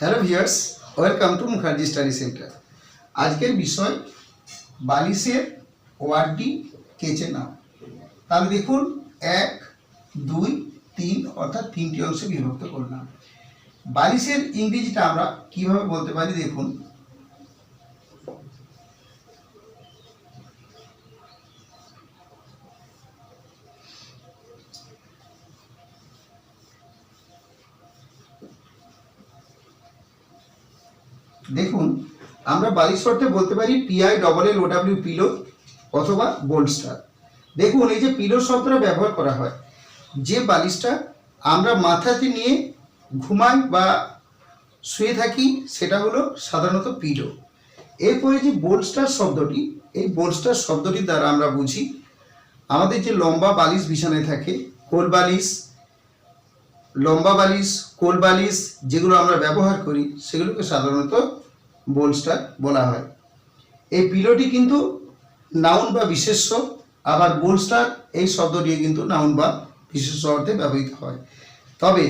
Hello viewers welcome to Mukherjee study centre আজকের বিষয় বালিশের ওয়ার্ডটি কেচে নাও। তাহলে দেখুন, এক, দুই, তিন, অর্থাৎ তিনটি অংশে বিভক্ত করলাম। বালিশের ইংরেজিটা আমরা কীভাবে বলতে পারি দেখুন দেখুন, আমরা বালিশ অর্থে বলতে পারি P I double L O W pillow অথবা বোল্ডস্টার দেখুন, এই যে পিলো শব্দটা ব্যবহার করা হয়, যে বালিশটা আমরা মাথাতে নিয়ে ঘুমাই বা শুয়ে থাকি, সেটা হলো সাধারণত পিলো এরপরে যে বোল্ডস্টার শব্দটি, এই বোল্ডস্টার শব্দটি দ্বারা আমরা বুঝি, আমাদের যে লম্বা বালিশ বিছানায় থাকে, কোল বালিশ, লম্বা বালিশ, কোল বালিশ, যেগুলো আমরা ব্যবহার করি, সেগুলোকে সাধারণত বোলস্টার বলা হয়। এই পিলোটি কিন্তু নাউন বা বিশেষ্য, আবার বোলস্টার এই শব্দটি কিন্তু নাউন বা বিশেষ্য অর্থে ব্যবহৃত হয়। তবে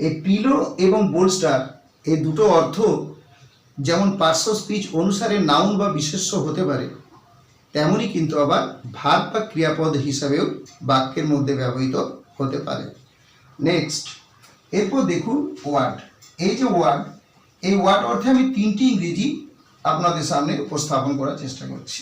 এই পিলো এবং বোলস্টার এই দুটো অর্থ যেমন পার্শ্ব স্পিচ অনুসারে নাউন বা বিশেষ্য হতে পারে, তেমনই কিন্তু আবার ভাব বা ক্রিয়াপদ হিসাবেও বাক্যের মধ্যে ব্যবহৃত হতে পারে। নেক্সট এরপর দেখুন ওয়ার্ড এই যে ওয়ার্ড এই ওয়ার্ড অর্থে আমি তিনটি ইংরেজি আপনাদের সামনে উপস্থাপন করার চেষ্টা করছি।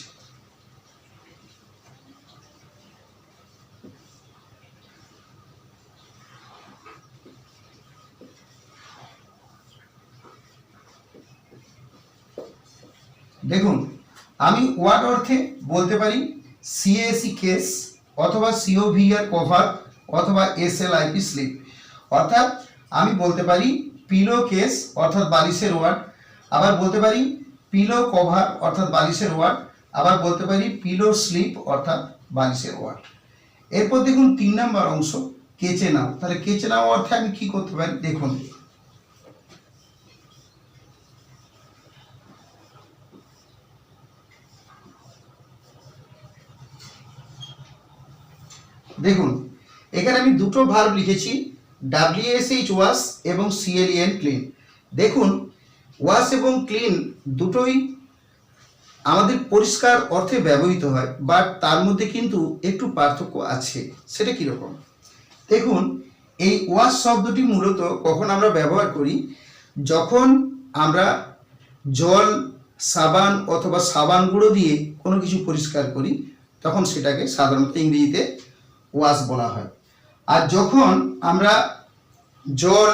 দেখুন, আমি ওয়ার্ড অর্থে বলতে পারি সিএসি কেস অথবা C O V R cover অথবা S L I P slip অর্থাৎ আমি বলতে পারি পিলো কেস, অর্থাৎ বালিশের ওয়ার্ড। আবার বলতে পারি, পিলো কভার, অর্থাৎ বালিশের ওয়ার্ড। আবার বলতে পারি, পিলো স্লিপ, অর্থাৎ বালিশের ওয়ার্ড। এরপর দেখুন তিন নম্বর অংশ, কেচে নাও। তাহলে কেচে নাও অর্থে আমি কি করতে পারি? দেখুন। দেখুন, এখানে আমি দুটো ভার্ব লিখেছি। ডাব্লিউএসএইচ ওয়াশ এবং C L E N clean দেখুন ওয়াশ এবং ক্লিন দুটোই আমাদের পরিষ্কার অর্থে ব্যবহৃত হয় বাট তার মধ্যে কিন্তু একটু পার্থক্য আছে। সেটা কীরকম? দেখুন, এই ওয়াশ শব্দটি মূলত কখন আমরা ব্যবহার করি? যখন আমরা জল, সাবান অথবা সাবান গুঁড়ো দিয়ে কোনো কিছু পরিষ্কার করি, তখন সেটাকে সাধারণত ইংরেজিতে ওয়াশ বলা হয়। আর যখন আমরা জল,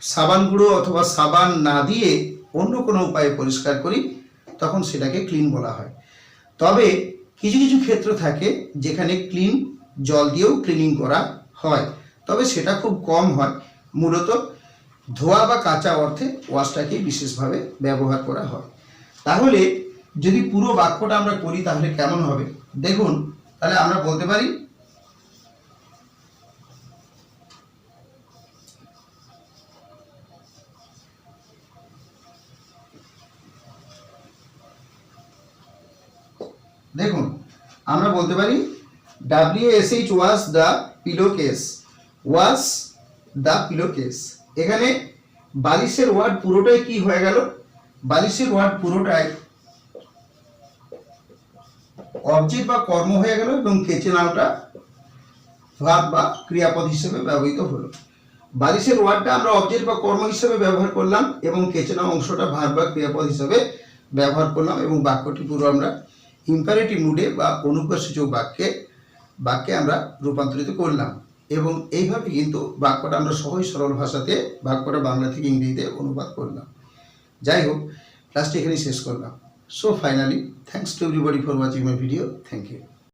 সাবান গুঁড়ো অথবা সাবান না দিয়ে অন্য কোনো উপায়ে পরিষ্কার করি, তখন সেটাকে ক্লিন বলা হয়। তবে কিছু কিছু ক্ষেত্র থাকে যেখানে ক্লিন জল দিয়েও ক্লিনিং করা হয়, তবে সেটা খুব কম হয়। মূলত ধোয়া বা কাঁচা অর্থে ওয়াশটাকে বিশেষভাবে ব্যবহার করা হয়। তাহলে যদি পুরো বাক্যটা আমরা করি তাহলে কেমন হবে? দেখুন, তাহলে আমরা বলতে পারি দেখুন, আমরা বলতে পারি W S H wash the pillow case wash the pillow case এখানে বালিশের ওয়ার্ড পুরোটাই কি হয়ে গেল? বালিশের ওয়ার্ড পুরোটাই অবজেক্ট বা কর্ম হয়ে গেল এবং কেচে নাওটা ভাব বা ক্রিয়াপদ হিসেবে ব্যবহৃত হলো। বালিশের ওয়ার্ডটা আমরা অবজেক্ট বা কর্ম হিসেবে ব্যবহার করলাম এবং কেচে নাও অংশটা ভাব বা ক্রিয়াপদ হিসেবে ব্যবহার করলাম এবং বাক্যটি পুরো আমরা ইম্পারেটিভ মুডে বা অনুপ্রসূচক বাক্যে বাক্যে আমরা রূপান্তরিত করলাম। এবং এইভাবে কিন্তু বাক্যটা আমরা সহজ সরল ভাষাতে, বাক্যটা বাংলা থেকে ইংরেজিতে অনুবাদ করলাম। যাই হোক ক্লাসটি এখানেই শেষ করলাম। So finally thanks to everybody for watching my video thank you